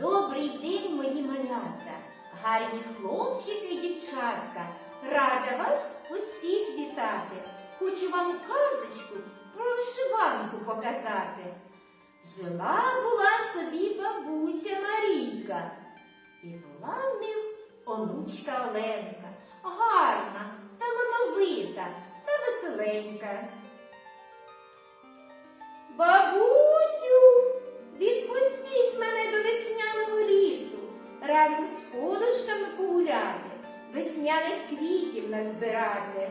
Добрий день, мої малята, гарні хлопчики і дівчатка. Рада вас усіх вітати. Хочу вам казочку про вишиванку показати. Жила була собі бабуся Марійка, і була в них онучка Оленка, гарна, талановита та веселенька. Бабусю, разом з подушками погуляти, весняних квітів назбирати.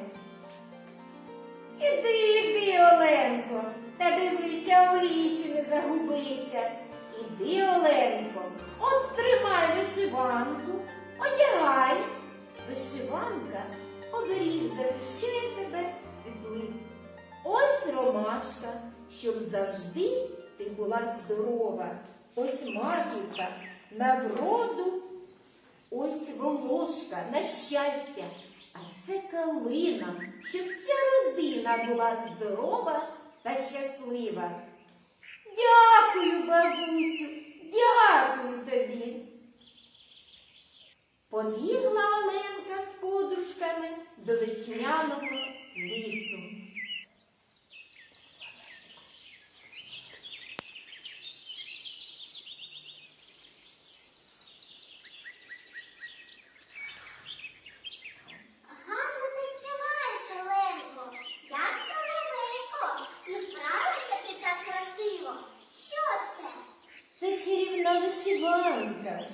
Іди, іди, Оленко, та дивися у лісі, не загубися. Іди, Оленко, от тримай вишиванку, одягай. Вишиванка оберіг захищає тебе від лих. Ось ромашка, щоб завжди ти була здорова. Ось маківка на вроду, ось волошка на щастя, а це калина, щоб вся родина була здорова та щаслива. Дякую, бабусю, дякую тобі. Побігла Оленка з подружками до весняного лісу. Гарно ти співаєш, Оленко, як соловейко, і вправишся ти так красиво. Що це? Це чарівна вишиванка,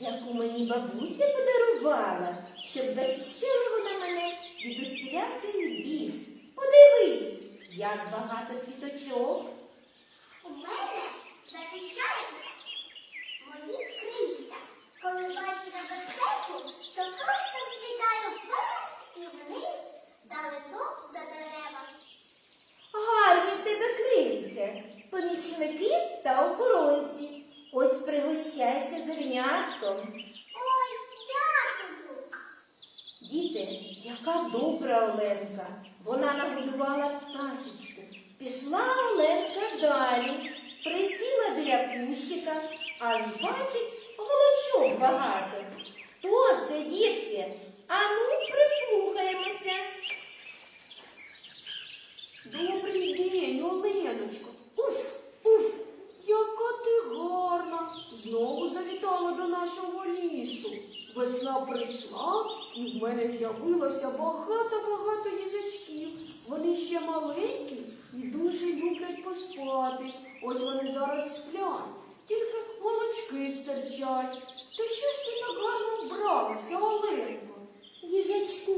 яку мені бабуся подарувала, щоб захищала вона мене від усіляких бід. Подивись, як багато квіточок. У мене захищає мої крильця. Коли бачу небезпеку, то просто злітаю вверх і вниз, далеко за дерева. Гарні в тебе крильця, помічники та охоронці. Ось пригощайся зернятком. Ой, дякую. Яка добра Оленка. Вона нагодувала пташечку. Пішла Оленка далі, присіла біля кущика, аж бачить голочок багато. Хто це, дітки? Ану, прислухаємося. Добрий день, Оленочко. Уф, уф, яка ти гарна. Знову завітала до нашого лісу. Весна прийшла, і в мене з'явилося багато-багато їжачків. Вони ще маленькі і дуже люблять поспати. Ось вони зараз сплять, тільки волочки стирчать. Та що ж ти так гарно вбралася, Оленко? Їжачку,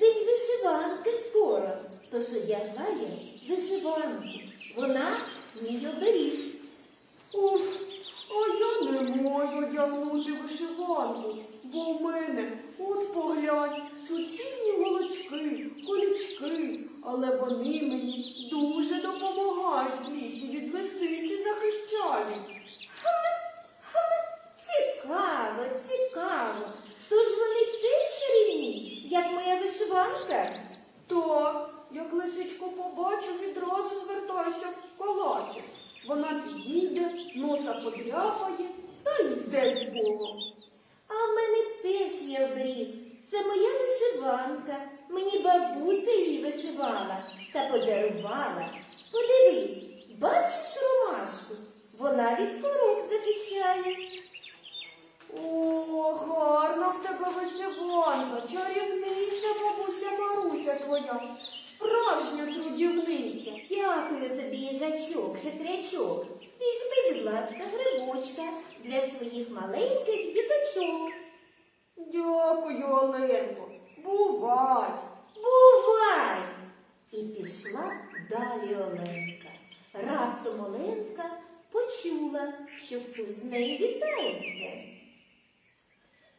день вишиванки скоро, тож одягає вишиванку. Вона мій оберіг. Уф, а я не можу одягнути вишиванку, бо в мене, от поглянь, суцільні голочки, колючки, але вони мені дуже допомагають в лісі від лисиці захищають. Цікаво, цікаво. Тож вони теж чарівні, як моя вишиванка. Так, як лисичку побачу, відразу звертайся в калачик. Вона підійде, носа подряпає та й йде з Богом. А в мене теж є оберіг. Це моя вишиванка. Мені бабуся її вишивала та подарувала. Подивись, бачиш ромашку? Вона від хвороб захищає. О, гарна в тебе вишиванка, чарівниця, бабуся Маруся твоя, справжня трудівниця. Дякую тобі, їжачок, хитрячок. Візьми, будь ласка, грибочка для своїх маленьких діточок. Дякую, Оленко. Бувай. Бувай! І пішла далі Оленка. Раптом Оленка почула, що хтось з нею вітається.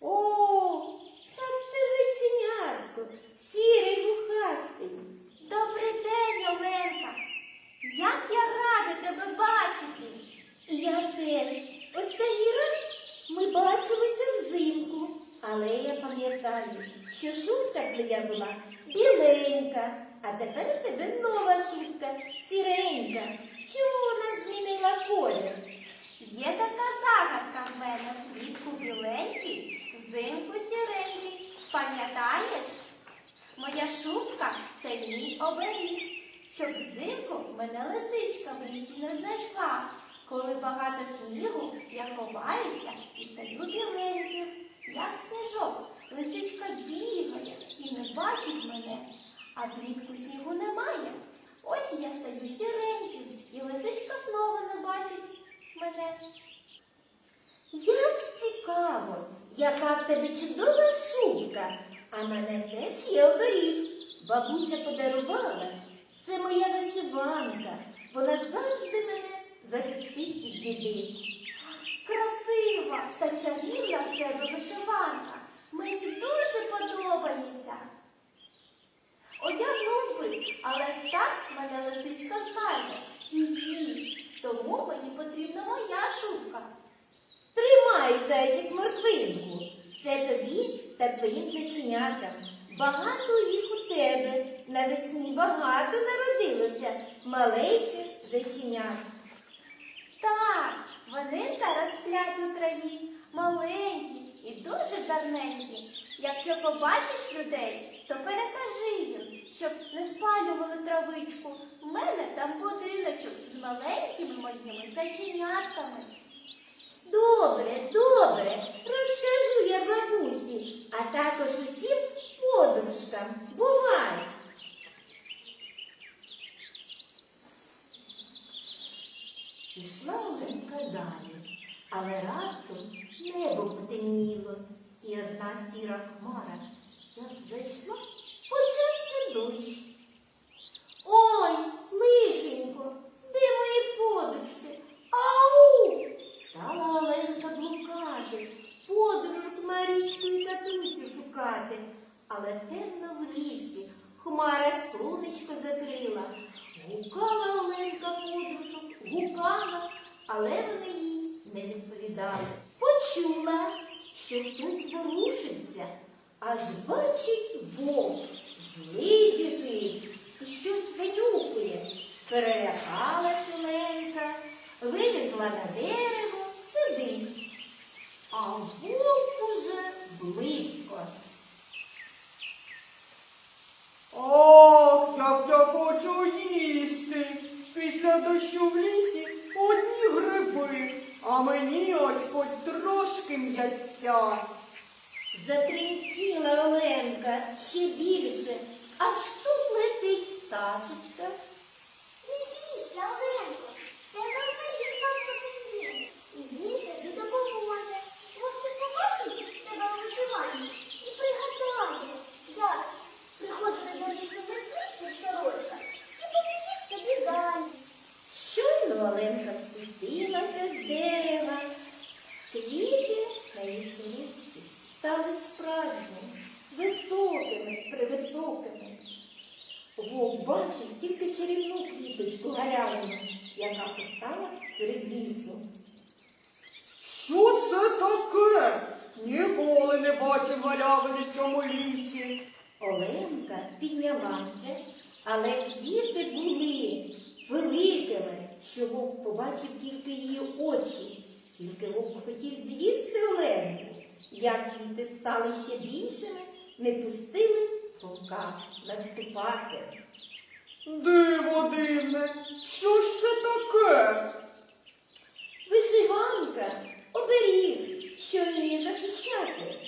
О, так це зайченятко, сірий тебе нова шубка, сіренька. Чому вона змінила колір? Є така загадка в мене влітку біленький, взимку сіренький. Пам'ятаєш? Моя шубка це мій оберіг. Щоб взимку мене лисичка в не знайшла. Коли багато снігу, я ховаюся і стаю біленьким. Як сніжок, лисичка бігає і не бачить мене а влітку снігу немає. Ось я стаю сіреньким, і лисичка знову не бачить мене. Як цікаво, яка в тебе чудова шубка, а мене теж є оберіг. Бабуся подарувала. Це моя вишиванка. Вона завжди мене захистить від біди. Красива та чарівна в тебе вишиванка. Мені дуже подобається. Одягнув би, але так мене лисичка знає і з'їсть. Тому мені потрібна моя шубка. Тримай, зайчик, морквинку. Це тобі та твоїм зайченятам. Багато їх у тебе. Навесні багато народилося маленьких зайченят. Так, вони зараз сплять у траві, маленькі і дуже давненькі. Якщо побачиш людей, то перекажи їм, щоб не спалювали травичку. У мене там будиночок з маленькими моїми зайченятками. Добре, добре, розкажу я бабусі, а також усім подружкам. Бувай! Пішла Оленка далі, але раптом ne bog potemnilo, kjer nas é sirah mora, da zdaj трошки. Затремтіла Оленка ще більше, аж тут летить пташечка. Не бійся, Оленко, тебе сидіє, і він допоможе. Хлопчик побачить тебе у вишиванні і пригадає, як приходити до лісу весниться сорочка і побіжить собі далі. Щойно Оленка спустилася з дерева. Сорочці стали справжніми, високими, превисокими. Вовк бачив тільки чарівну квіточку гарявину, яка постала серед лісу. Що це таке? Ніколи не бачив галявини в цьому лісі. Оленка піднялася, але квіти були великими, що вовк побачив тільки її очі. Тільки вовк хотів з'їсти Оленку. Як квіти стали ще більшими, не пустили вовка наступати. Диво дивне, що ж це таке? Вишиванка оберіг, що вміє захищати.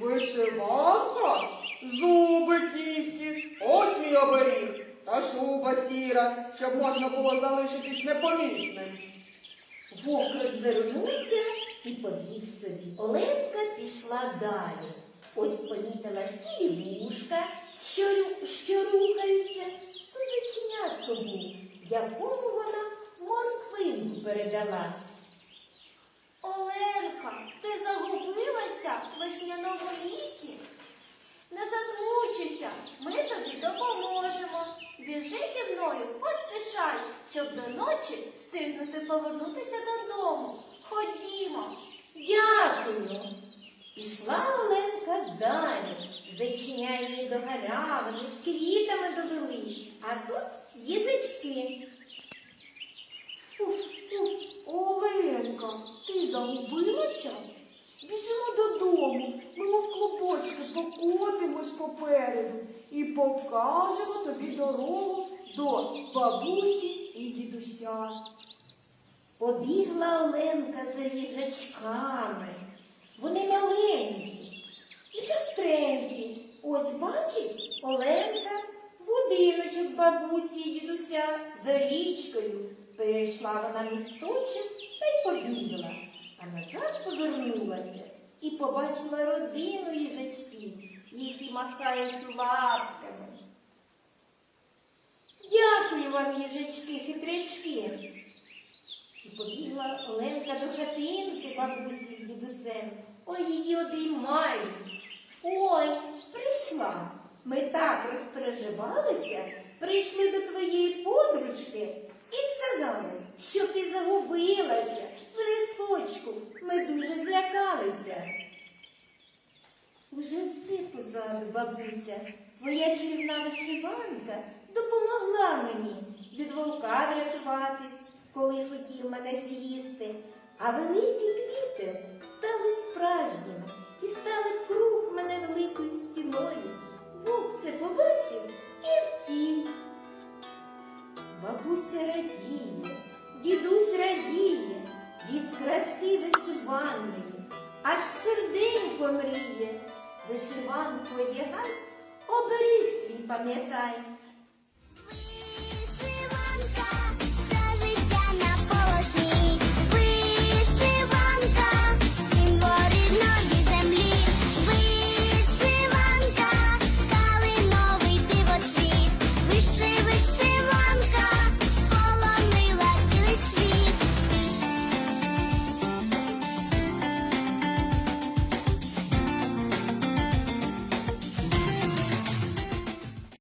Вишиванка, зуби кіхті, ось мій оберіг, та шуба сіра, щоб можна було залишитись непомітним. Вовк розвернувся побіг собі. Оленка пішла далі. Ось помітила сірі вушка, що, що рухаються. То заченятко був, якому вона морквинку передала. Оленка, ти загубилася в весняному лісі? Не засмучуйся, ми тобі допоможемо. Біжи зі мною, поспішай, щоб до ночі встигнути повернутися додому. Ходімо. Дякую. Пішла Оленка далі, зачиняє її до з квітами довели, а тут їжачки. Оленка, ти загубилася? Біжимо додому, ми мов клубочки покотимось попереду і покажемо тобі дорогу до бабусі і дідуся. Побігла Оленка за їжачками. Вони маленькі і шестренькі. Ось бачить Оленка будиночок бабусі і дідуся за річкою. Перейшла вона місточок та й побігла. А назад повернулася і побачила родину їжачків, які махають лапками. Дякую вам, їжачки, хитрячки. І побігла Оленка до хатинки бабусі з дідусем. Ой, її обіймають. Ой, прийшла. Ми так розпереживалися, прийшли до твоєї подружки і сказали, що ти загубилася в лісочку. Ми дуже злякалися. Уже все позаду, бабуся. Твоя чарівна вишиванка допомогла мені від вовка врятуватись, коли хотів мене з'їсти. А великі квіти стали справжніми і стали круг мене великою мріє. Вишиванку оберіг свій пам'ятай,